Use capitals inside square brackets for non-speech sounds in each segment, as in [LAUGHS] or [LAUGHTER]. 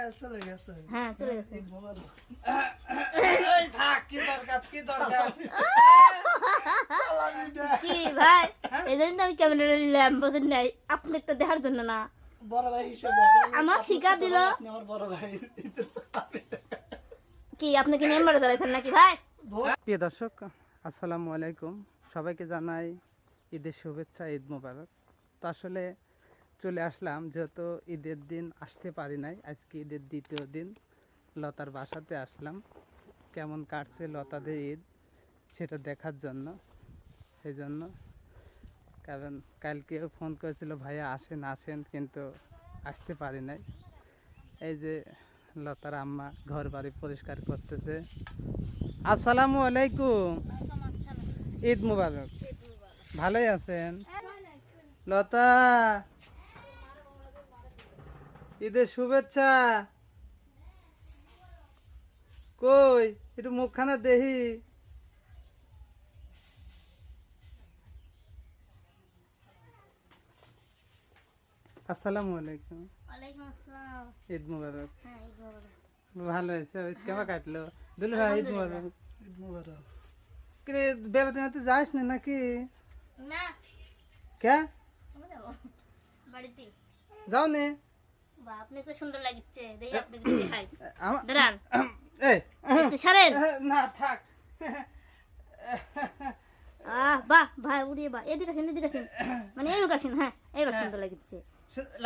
কাল চলে গেছে। হ্যাঁ চলে গেছে। এই থাক কি দরকার কি দরকার? কি ভাই এই জন্য তো আমি ক্যামেরা নিলাম বোঝেন নাই আপনি একটা দেখার জন্য না। বড় ভাই হিসেবে। আমার ঠিকা দিল। আমার বড় ভাই। কি আপনি কি মেম্বারে দাঁড়াইছেন নাকি ভাই? প্রিয় দর্শক আসসালামু আলাইকুম। সবাইকে জানাই ঈদের শুভেচ্ছা ঈদ মোবারক। তো আসলে চলে আসলাম যেহেতু ঈদের দিন আসতে পারি নাই আজকে ঈদের দ্বিতীয় দিন লতার বাসাতে আসলাম। কেমন কাটছে লতাদের ঈদ সেটা দেখার জন্য সেই জন্য। কারণ কালকেও ফোন করেছিল ভাইয়া আসেন আসেন কিন্তু আসতে পারি নাই। এই যে লতার আম্মা ঘর বাড়ি পরিষ্কার করতেছে। আসসালামু আলাইকুম। ঈদ মুবারক। ভালোই আছেন? লতা ঈদের শুভেচ্ছা। কই? একটু মুখখানা দেহি আসসালামু আলাইকুম। ওয়ালাইকুম আসসালাম। ঈদ মুবারক। হ্যাঁ ঈদ মোবারক। ভালো ওই কেমন কাটলো? দুলু ভাই ঈদ মুবারক। ঈদ মোবারক। কিরে যাস না নাকি? না। কে বাড়িতে। যাও নে। বা আপনি তো সুন্দর লাগিচ্ছে দেখি আপনি দেখাই। দাঁড়ান। এই। একটু না থাক। আহ বাহ ভাই উড়িয়ে বাহ। এদিকে আসেন এদিকে আসেন। মানে এইবার আসেন হ্যাঁ এইবার সুন্দর লাগিচ্ছে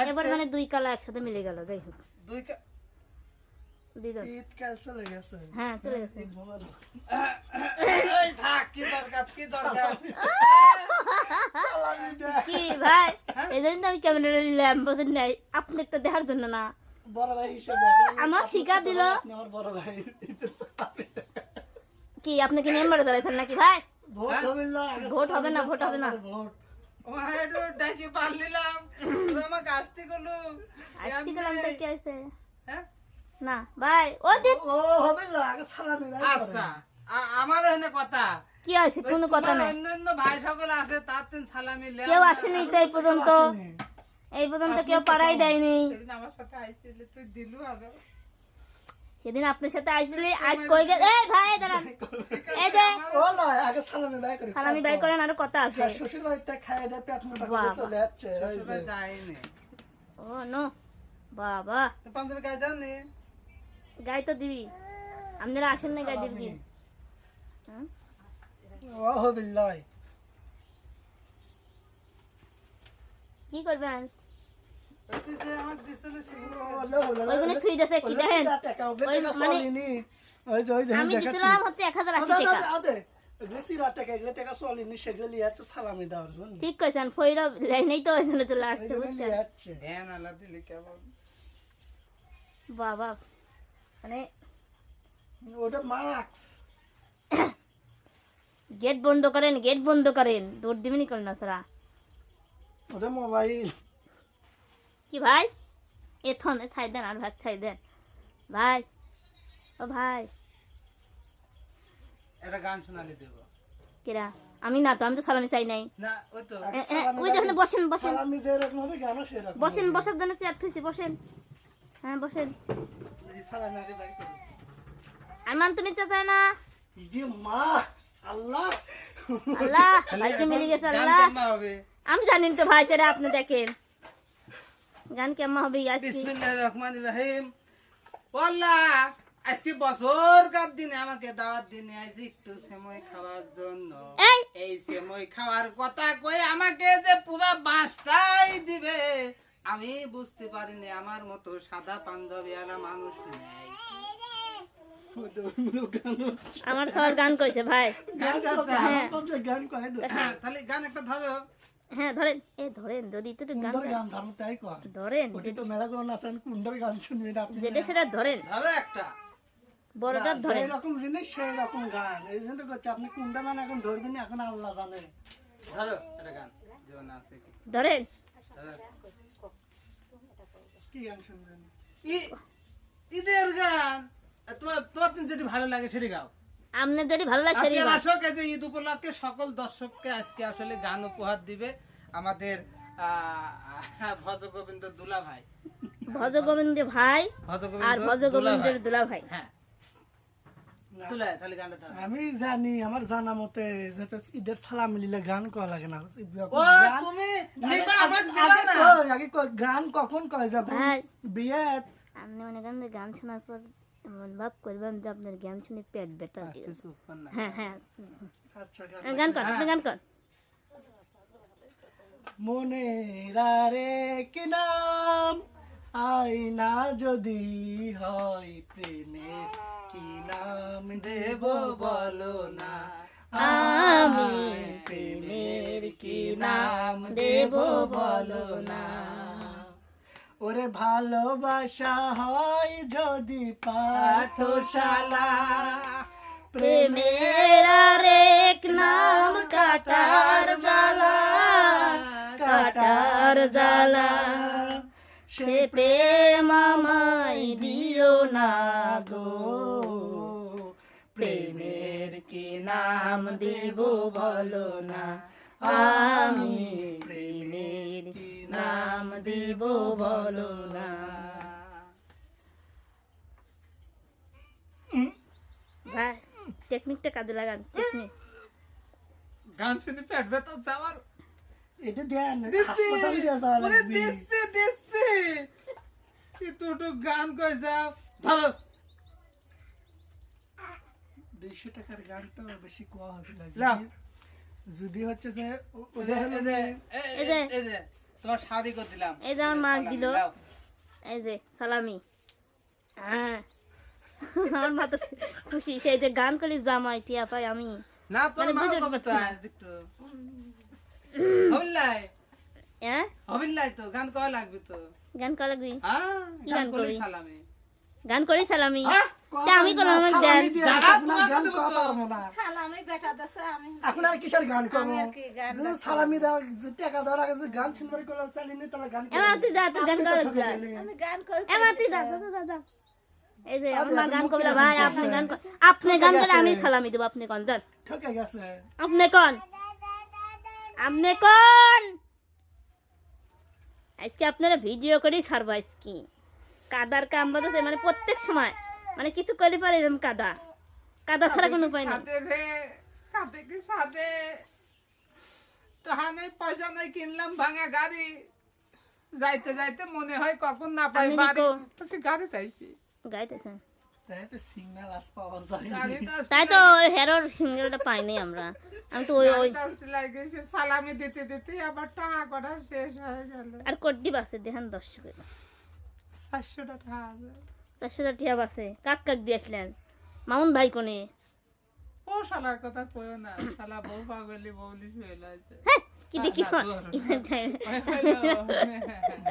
এবার মানে দুই কালা একসাথে মিলে গেল যাই হোক। দুই কা- দুই দাও। ঈদ কাল চলে গেছে। হ্যাঁ চলে গেছে। [LAUGHS] কি দরকার? কি দরকার? [LAUGHS] কি ভাই? এই আমি ক্যামেরা নিলাম বোঝেন নাই। আপনি একটা দেখার জন্য না। বড় ভাই হিসেবে। আমার ঠিকা দিল। আমার বড় ভাই। কি আপনি কি মেম্বারে দাঁড়াইছেন নাকি ভাই? ভোট হবে না ভোট হবে না, ভোট হবে না। ভোট। ওই ডাকি পারলিলাম। আমাকে আসতে করলু আজকে গেলাম তো কি হয়েছে? হ্যাঁ? না ভাই ও ও হবে না আগে সালামি আচ্ছা আমার এখানে কথা। কি ওই কোনো কথা নাই। অন্যান্য ভাই সকল আসে তার তিন সালামি লে কেউ আসেনি তো এই পর্যন্ত। এই পর্যন্ত কেউ পাড়াই দেয়নি। সেদিন আমার সাথে আইছিলি তুই দিলু আগে সেদিন আপনার সাথে আসলে আজ কই গেল? এই ভাই দাঁড়ান। এই যে। ও নয় আগে সালামি বাই করি সালামি বাই করেন আরও কথা আছে। হ্যাঁ, শ্বশুর খাইয়ে দেয় পেট মোটা করে বাবা। চলে যাচ্ছে ওই যে। শ্বশুরবাড়ি যাইনি ও নো বাবা। পাঞ্জাবি গায়ে যাননি গাই তো দিবি। আপনারা আসেন না গাই দিবি। হুম? হবে কি করবেন। ঠিক কইছেন ফইরা লাইনেই তো ওই জন্য চলে আসছে বাবা মানে ওটা মাস্ক। গেট বন্ধ করেন গেট বন্ধ করেন। দৌড় দিবেনি কোন না সারা? ওটা মোবাইল। কি ভাই? এ থন এ ছাই দেন আর ভাত ছাই দেন। ভাই ও ভাই। একটা গান শোনালি দেবো। কেরা? আমি না তো আমি তো সালামি চাই নাই। না ওই তো। যেখানে বসেন বসেন। সালামি যেরকম হবে, গানও সেরকম বসেন। বসার জন্য চেয়ার থুইছি বসেন। হ্যাঁ বসেন। সালামি আগে বাই আমি মান তো নিতে চাই না মা, আল্লাহ। আল্লাহ ভাইকে মিলে গেছে আল্লাহ। আমি জানি তো ভাই সেটা আপনি দেখেন। গান কেমন হবে আজকে? বিসমিল্লাহির রহমানির রহিম। ওয়াল্লাহ আজকে বছর কার দিনে? আমাকে দাওয়াত দিনে। আইছি একটু সেময় খাওয়ার জন্য। এই! এই সেময় খাওয়ার কথা কই আমাকে যে পুরা বাঁশটাই দিবে। আমি বুঝতে পারিনি আমার মতো সাদা পাঞ্জাবি আলা মানুষ নেই। গান আমার সবার গান কইছে ভাই। গান গান গাচ্ছে তো গান কয় না। তাহলে গান একটা ধরো। হ্যাঁ ধরেন এ ধরেন যদি একটু গান কুন্ডার গান ধরো, তাই কয়। ধরেন ওটি তো মেলা গান আছে, আমি কুন্ডার গান শুনবেন আপনি। যেটা সেটা ধরেন। ধরো একটা। বড়টা ধরেন। রকম জিনিস সেই রকম গান। এই জন্য তো আপনি কোনটা গান এখন ধরবেন এখন আল্লাহ জানে। ধরো একটা গান। ধরেন। কি গান শুনবেন? ঈদের গান। তোমার তোমার যেটি ভালো লাগে সেটি গাও। আপনার যদি ভালো লাগে সেটাই দর্শক এই যে ঈদ উপলক্ষে সকল দর্শককে আজকে আসলে গান উপহার দিবে আমাদের আহ, ভজগোবিন্দ দুলা ভাই ভজ গোবিন্দের ভাই আর ভজ গোবিন্দের দুলা ভাই হ্যাঁ না। তুলে তাহলে গানটা ধর। আমি জানি আমার জানা মতে ঈদের সালাম মিলিলে গান করা লাগে না। গান- আগে- কখন কয় যখন বিয়ে আপনি মনে করেন গান শোনার পর ভাব করবেন যে আপনার গান শুনে পেট ব্যথা দিয়ে তুই চুপ কর না। হ্যাঁ হ্যাঁ। আচ্ছা গান গান কর গান কর। মনে রে কি নাম? আয়না যদি হয় প্রেমে কি নাম দেব বলো না। আমি প্রেমের কি নাম দেব বলো না। ওরে ভালোবাসা হয় যদি পাঠশালা প্রেমের আরেক নাম কাটার জ্বালা কাটার জ্বালা। সে প্রেম আমায় দিও না গো। প্রেমের কি নাম দেব বলো না? আমি প্রেমের কি নাম দেব বলো না? ভাই টেকনিকটা কাজে লাগান টেকনিক গান শুনে পেট ব্যথা আমার। এটা দেন হাসপাতালে দিয়ে যাওয়া লাগবে। দিচ্ছি দিচ্ছি। গান কইছা ধরো। দুইশো টাকার গানটা বেশি কোয়া হবে যদি- হচ্ছে যে তোমার শাদি করে দিলাম। এই যে আমার মা দিল। এই যে সালামি। হ্যাঁ। আমার মা তো খুশি সেই যে গান করি জামাই টিয়া পাই আমি। না তোর মানে মা একটু। হবিল্লাই। হ্যাঁ? হবিল্লাই তো গান কয় লাগবে তো। গান করা লাগবি। হ্যাঁ গান করলে সালামি। গান করি সালামি। হ্যাঁ? আমি কোনো আমার সালামি গান দিয়ে দাদা, আপনার তোমাকে গান দেবো কোয়া তো। পারব না। সালামি বেটা দাসে আমি এখন আর কিসের গান করব? আমি আর কি গান যদি সালামি দেওয়া টাকা দেওয়ার আগে যদি গান শুনবার করলে চালিয়ে তাহলে গান এ তুই যা, তুই গান আপনি কর। আমি গান করি এ মা তুই দাদা দাদা এই যে আমার গান মুখ ভাই আপনি গান আপনি গান করে আমি সালামি দেবো আপনি কোন যান ঠকে গেছে। আপনি কোন। আপনি কোন। আজকে আপনারা ভিডিও করেই ছাড়বো আজকে। কাদার কাম বাজাচ্ছে মানে প্রত্যেক সময়। মানে কিছু করলে পারে এরকম কাদা। কাদা ছাড়া কোনো উপায় নেই। সাথে রে কাতে কি সাথে নেই পয়সা নেই কিনলাম ভাঙা গাড়ি। যাইতে যাইতে মনে হয় কখন না পাই বাড়ি। গাড়ি তাইছি। গাড়ি তো তাই তো হেরোর সিঙ্গেলটা পাইনি আমরা। আমি তো ওই ওই গাড়িটা উঠে লাগেছে, সালামি দিতে দিতে আবার টাকা শেষ হয়ে গেল। আর কোটি বাসে দেখেন দর্শক চারশো টাকা আছে। চারশো টিয়া বাসে কাক কাক দিয়ে আসলেন। মামুন ভাই কোনে? ও শালার কথা কইও না শালা বউ পাগলি বউলি শুয়ে আছে হ্যাঁ কি দেখি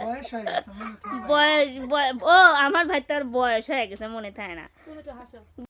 বয়স হয়ে গেছে ও আমার ভাই তো আর বয়স হয়ে গেছে মনে থাকে না। তুমি তো হাসো।